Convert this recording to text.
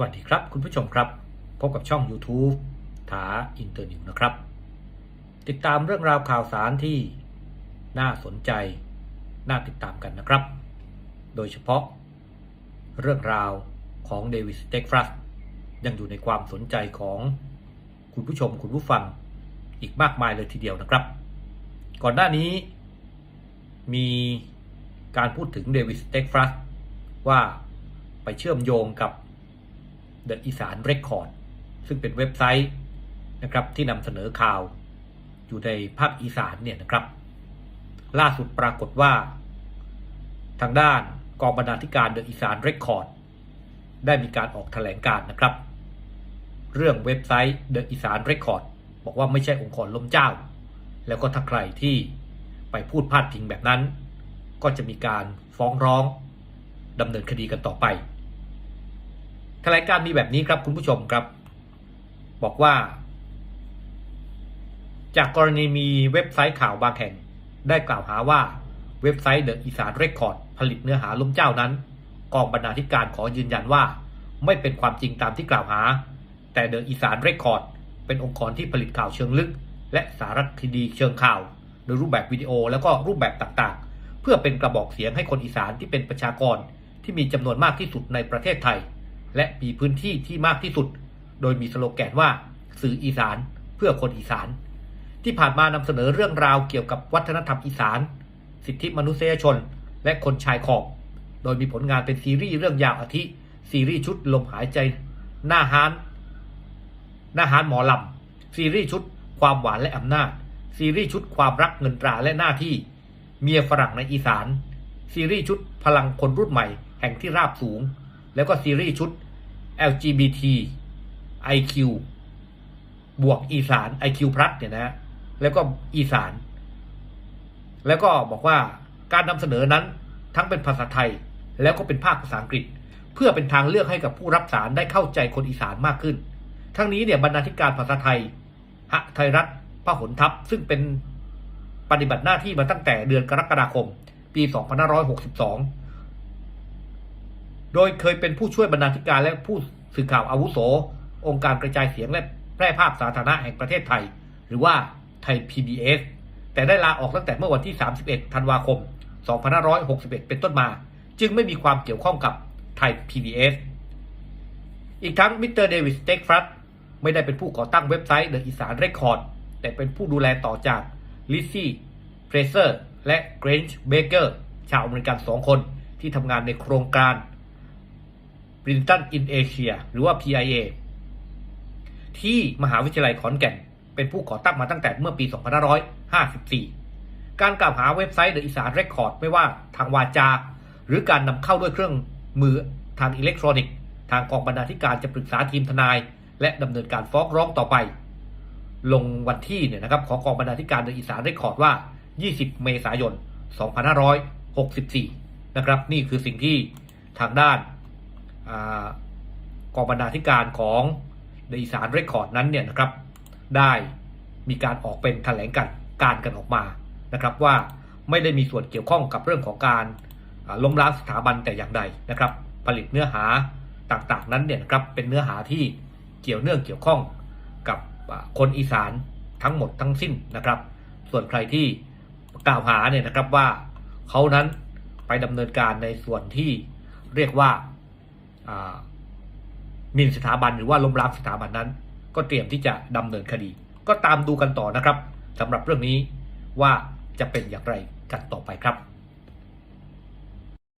วัสดีครับคุณผู้ชมครับ พบกับช่อง YouTube ถาอินเตอร์นิวนะครับ ติดตามเรื่องราวข่าวสารที่น่าสนใจ น่าติดตามกันนะครับ โดยเฉพาะ เรื่องราวของเดวิสเต็กฟรัสยังอยู่ในความสนใจของคุณผู้ชมคุณผู้ฟังอีกมากมายเลยทีเดียวนะครับ ก่อนหน้านี้มีการพูดถึงเดวิสเต็กฟรัสว่าไปเชื่อมโยงกับ The อีสานเรคคอร์ดซึ่งเป็นเว็บไซต์นะครับที่นำเสนอข่าวอยู่ในภาคอีสานเนี่ยนะครับ ล่าสุดปรากฏว่า ทางด้านกองบรรณาธิการ The อีสานเรคคอร์ดได้มีการออกแถลงการนะครับ เรื่องเว็บไซต์ The อีสานเรคคอร์ดบอกว่าไม่ใช่องค์กรล้มเจ้า แล้วก็ถ้าใครที่ไปพูดพาดพิงแบบนั้น ก็จะมีการฟ้องร้องดำเนินคดีกันต่อไป แถลงการมีแบบนี้ครับคุณผู้ชมครับ บอกว่า จากกรณีมีเว็บไซต์ข่าวบางแห่ง ได้กล่าวหาว่าเว็บไซต์เดอะอีสานเรคคอร์ดผลิตเนื้อหาล้มเจ้านั้น กองบรรณาธิการขอยืนยันว่า ไม่เป็นความจริงตามที่กล่าวหา แต่เดอะอีสานเรคคอร์ดเป็นองค์กรที่ผลิตข่าวเชิงลึก และสารคดีเชิงข่าวโดยรูปแบบวิดีโอแล้วก็รูปแบบต่างๆ เพื่อเป็นกระบอกเสียงให้คนอีสานที่เป็นประชากรที่มีจำนวนมากที่สุดในประเทศไทย และมีพื้นที่ที่มากที่สุด โดยมีสโลแกนว่าสื่ออีสานเพื่อคนอีสาน ที่ผ่านมานำเสนอเรื่องราวเกี่ยวกับวัฒนธรรมอีสาน สิทธิมนุษยชน และคนชายขอบ โดยมีผลงานเป็นซีรีส์เรื่องยาวอาทิ ซีรีส์ชุดลมหายใจ หน้าฮานหน้าฮานหมอลำ ซีรีส์ชุดความหวานและอำนาจ ซีรีส์ชุดความรักเงินตราและหน้าที่ เมียฝรั่งในอีสาน ซีรีส์ชุดพลังคนรุ่นใหม่แห่งที่ราบสูง แล้วก็ซีรีส์ชุด LGBT IQ บวกอีสาน IQ พลัสเนี่ยนะแล้วก็อีสาน แล้วก็บอกว่าการนำเสนอนั้นทั้งเป็นภาษาไทย แล้วก็เป็นภาคภาษาอังกฤษ เพื่อเป็นทางเลือกให้กับผู้รับสารได้เข้าใจคนอีสานมากขึ้น ทั้งนี้เนี่ยบรรณาธิการภาษาไทยหไทยรัฐพหลทัพซึ่งเป็นปฏิบัติหน้าที่มาตั้งแต่เดือนกรกฎาคม ปี 2562 โดยเคยเป็นผู้ช่วยบรรณาธิการและผู้สื่อข่าวอาวุโส องค์การกระจายเสียงและแพร่ภาพสาธารณะแห่งประเทศไทย หรือว่าไทย PBS แต่ได้ลาออกตั้งแต่เมื่อวันที่ 31 ธันวาคม 2561 เป็นต้นมา จึงไม่มีความเกี่ยวข้องกับไทย PBS อีกทั้งมิสเตอร์เดวิสเต็กฟรัตไม่ได้เป็นผู้ก่อตั้งเว็บไซต์เดอะอีสานเรคคอร์ดแต่เป็นผู้ดูแลต่อจากลิซซี่เฟรเซอร์และเกรนจ์เบเกอร์ชาวอเมริกันสองคนที่ทำงานในโครงการ b r i n t o n in Asia หรือว่า PIA ที่มหาวิทยาลัยขอนแก่น เป็นผู้ก่อตั้งมาตั้งแต่เมื่อปี 2554 การกล่าวหาเว็บไซต์เดอะอีสานเรคคอร์ดไม่ว่าทางวาจา หรือการนำเข้าด้วยเครื่องมือทางอิเล็กทรอนิกส์ ทางกองบรรณาธิการจะปรึกษาทีมทนาย และดำเนินการฟ้องร้องต่อไป ลงวันที่เนี่ยนะครับของกองบรรณาธิการเดอะอีสานเรคคอร์ดว่า 20 เมษายน 2564 นะครับ นี่คือสิ่งที่ทางด้าน กองบรรณาธิการของในอีสานเรคคอร์ดนั้นเนี่ยนะครับ ได้มีการออกเป็นแถลงกันการกันออกมานะครับว่าไม่ได้มีส่วนเกี่ยวข้องกับเรื่องของการล้มล้างสถาบันแต่อย่างใดนะครับ ผลิตเนื้อหาต่างๆนั้นเนี่ยนะครับเป็นเนื้อหาที่เกี่ยวเนื่องเกี่ยวข้องกับคนอีสานทั้งหมดทั้งสิ้นนะครับ ส่วนใครที่กล่าวหาเนี่ยนะครับว่าเขานั้นไปดำเนินการในส่วนที่เรียกว่า หมิ่นสถาบันหรือว่าล้มล้างสถาบันนั้น ก็เตรียมที่จะดำเนินคดี ก็ตามดูกันต่อนะครับสำหรับเรื่องนี้ว่าจะเป็นอย่างไรกันต่อไปครับ